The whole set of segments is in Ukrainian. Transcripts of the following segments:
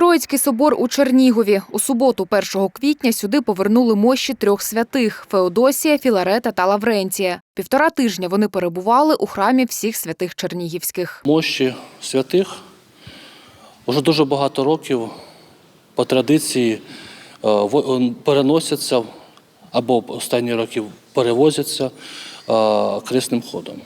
Троїцький собор у Чернігові. У суботу, 1 квітня, сюди повернули мощі трьох святих – Феодосія, Філарета та Лаврентія. Півтора тижня вони перебували у храмі всіх святих чернігівських. Мощі святих вже дуже багато років по традиції е, е, переносяться або останні роки перевозяться е, кресним ходом.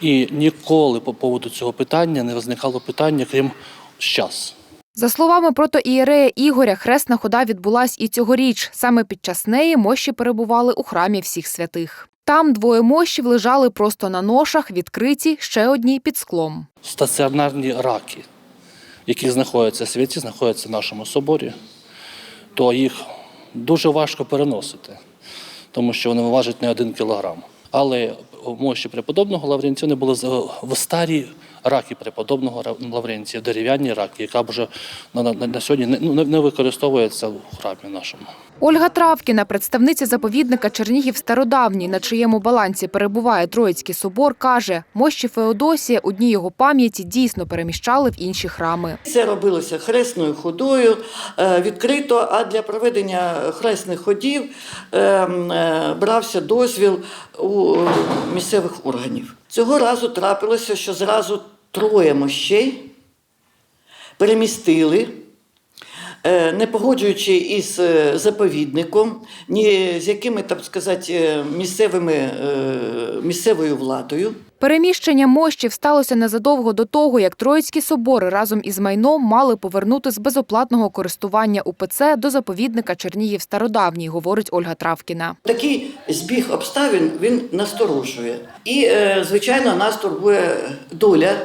І ніколи по поводу цього питання не виникало питання, крім щас. За словами протоієрея Ігоря, хресна хода відбулась і цьогоріч. Саме під час неї мощі перебували у храмі всіх святих. Там двоє мощів лежали просто на ношах, відкриті, ще одні під склом. стаціонарні раки, які знаходяться в святі, знаходяться в нашому соборі, то їх дуже важко переносити, тому що вони важать не один кілограм. Але мощі преподобного Лаврентія вони були в старі раки преподобного Лаврентія, дерев'яні раки, яка вже на, на, на сьогодні не, ну, не- не використовується в храмі нашому. Ольга Травкіна, представниця заповідника Чернігів Стародавній, на чиєму балансі перебуває Троїцький собор, каже, мощі Феодосія у дні його пам'яті дійсно переміщали в інші храми. Це робилося хресною ходою, е, відкрито, а для проведення хресних ходів е, м, е, брався дозвіл у місцевих органів. Цього разу трапилося, що зразу троє мощей перемістили, е, не погоджуючи із е, заповідником, ні з якими, так сказати, е, місцевими, місцевою владою. Переміщення мощів сталося незадовго до того, як Троїцькі собори разом із майном мали повернути з безоплатного користування УПЦ до заповідника Чернігів Стародавній, говорить Ольга Травкіна. Такий збіг обставин він насторожує. І, звичайно, нас турбує доля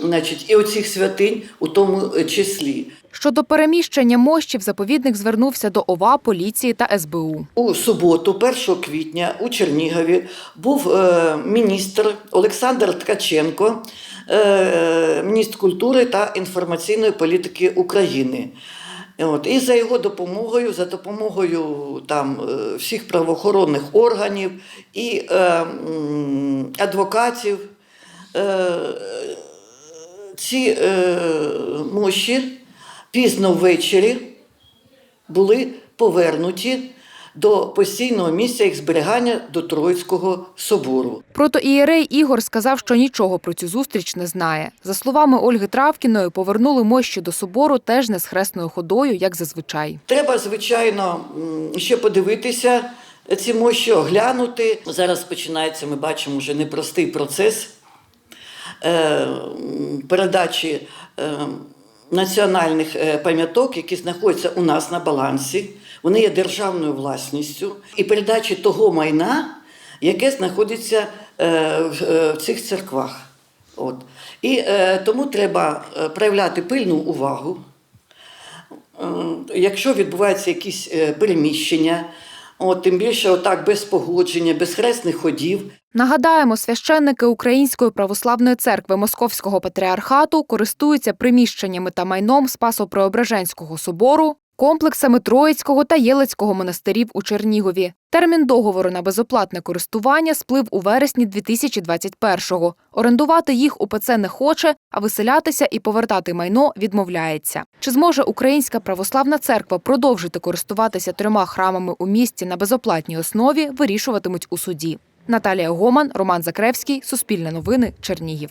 значить, і оцих святинь у тому числі. Щодо переміщення мощів, заповідник звернувся до ОВА, поліції та СБУ. У суботу, 1 квітня, у Чернігові був е, міністр Олександр Ткаченко, е, міністр культури та інформаційної політики України. От, і за його допомогою, за допомогою там, е, всіх правоохоронних органів і е, адвокатів, е, ці е, мощі пізно ввечері були повернуті до постійного місця їх зберігання до Троїцького собору. Протоієрей Ігор сказав, що нічого про цю зустріч не знає. За словами Ольги Травкіної, повернули мощі до собору теж не з хресною ходою, як зазвичай. Треба, звичайно, ще подивитися ці мощі, оглянути. Зараз починається, ми бачимо, вже непростий процес е, передачі е, національних е, пам'яток, які знаходяться у нас на балансі. Вони є державною власністю, і передачі того майна, яке знаходиться е, в, е, цих церквах. От. І е, тому треба е, проявляти пильну увагу. Е, Якщо відбуваються якісь е, переміщення, от, тим більше отак без погодження, без хресних ходів, Нагадаємо, священники Української православної церкви Московського патріархату користуються приміщеннями та майном Спасо-Преображенського собору, комплексами Троїцького та Єлицького монастирів у Чернігові. Термін договору на безоплатне користування сплив у вересні 2021-го. Орендувати їх УПЦ не хоче, а виселятися і повертати майно відмовляється. Чи зможе Українська православна церква продовжити користуватися трьома храмами у місті на безоплатній основі, вирішуватимуть у суді. Наталія Гоман, Роман Закревський, Суспільне новини, Чернігів.